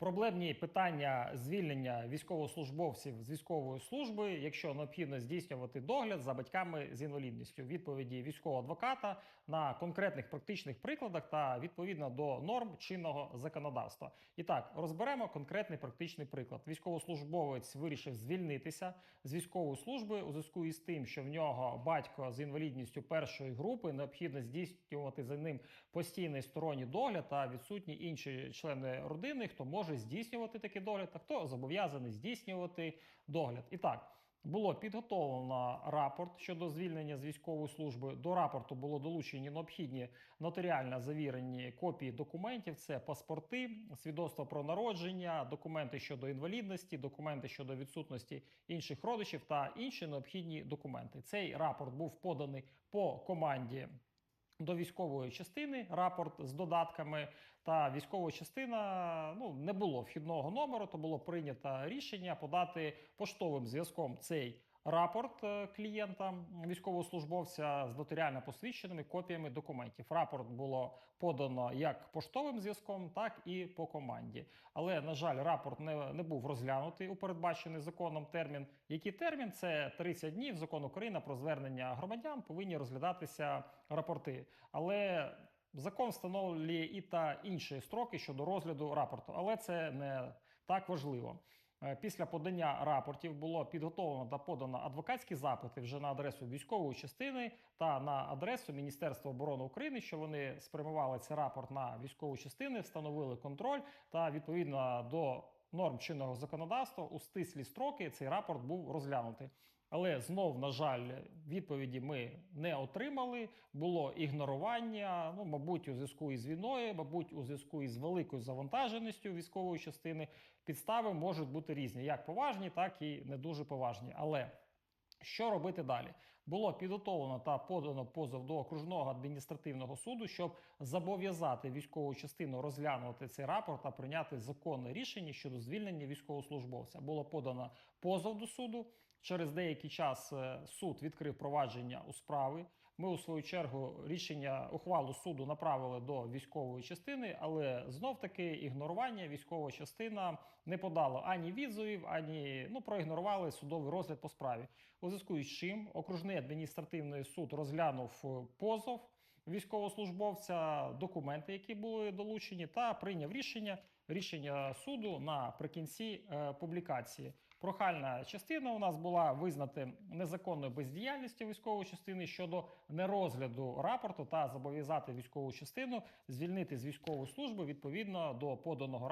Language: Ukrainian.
Проблемні питання звільнення військовослужбовців з військової служби, якщо необхідно здійснювати догляд за батьками з інвалідністю, відповіді військового адвоката на конкретних практичних прикладах та відповідно до норм чинного законодавства. І так розберемо конкретний практичний приклад. Військовослужбовець вирішив звільнитися з військової служби у зв'язку із тим, що в нього батько з інвалідністю першої групи необхідно здійснювати за ним постійний сторонній догляд та відсутні інші члени родини, хто може здійснювати такий догляд, а хто зобов'язаний здійснювати догляд. І так. Було підготовлено рапорт щодо звільнення з військової служби. До рапорту було долучені необхідні нотаріально завірені копії документів: це паспорти, свідоцтво про народження, документи щодо інвалідності, документи щодо відсутності інших родичів та інші необхідні документи. Цей рапорт був поданий по команді. До військової частини рапорт з додатками, та військова частина ну не було вхідного номеру, то було прийнято рішення подати поштовим зв'язком цей рапорт е, клієнта військовослужбовця з нотаріально посвідченими копіями документів. Рапорт було подано як поштовим зв'язком, так і по команді. Але на жаль, рапорт не, не був розглянутий у передбачений законом термін. Який термін? Це 30 днів. Закон України про звернення громадян повинні розглядатися рапорти. Але Закон встановлює і та інші строки щодо розгляду рапорту, але це не так важливо. Е, Після подання рапортів було підготовлено та подано адвокатські запити вже на адресу військової частини та на адресу Міністерства оборони України, що вони спрямували цей рапорт на військову частини, встановили контроль та відповідно до норм чинного законодавства у стислі строки цей рапорт був розглянутий. Але знов, на жаль, відповіді ми не отримали. Було ігнорування. Ну, мабуть, у зв'язку із війною, мабуть, у зв'язку із великою завантаженістю військової частини підстави можуть бути різні, як поважні, так і не дуже поважні. Але що робити далі? Було підготовлено та подано позов до окружного адміністративного суду, щоб зобов'язати військову частину розглянути цей рапорт та прийняти законне рішення щодо звільнення військовослужбовця. Було подано позов до суду. Через деякий час е, суд відкрив провадження у справи. Ми, у свою чергу, рішення ухвалу суду направили до військової частини, але знов таки ігнорування військова частина не подала ані відзовів, ані ну проігнорували судовий розгляд по справі. У зв'язку із чим окружний адміністративний суд розглянув е, позов військовослужбовця, документи, які були долучені, та прийняв рішення рішення суду наприкінці е, публікації. Прохальна частина у нас була визнати незаконною бездіяльністю військової частини щодо нерозгляду рапорту та зобов'язати військову частину звільнити з військової служби відповідно до поданого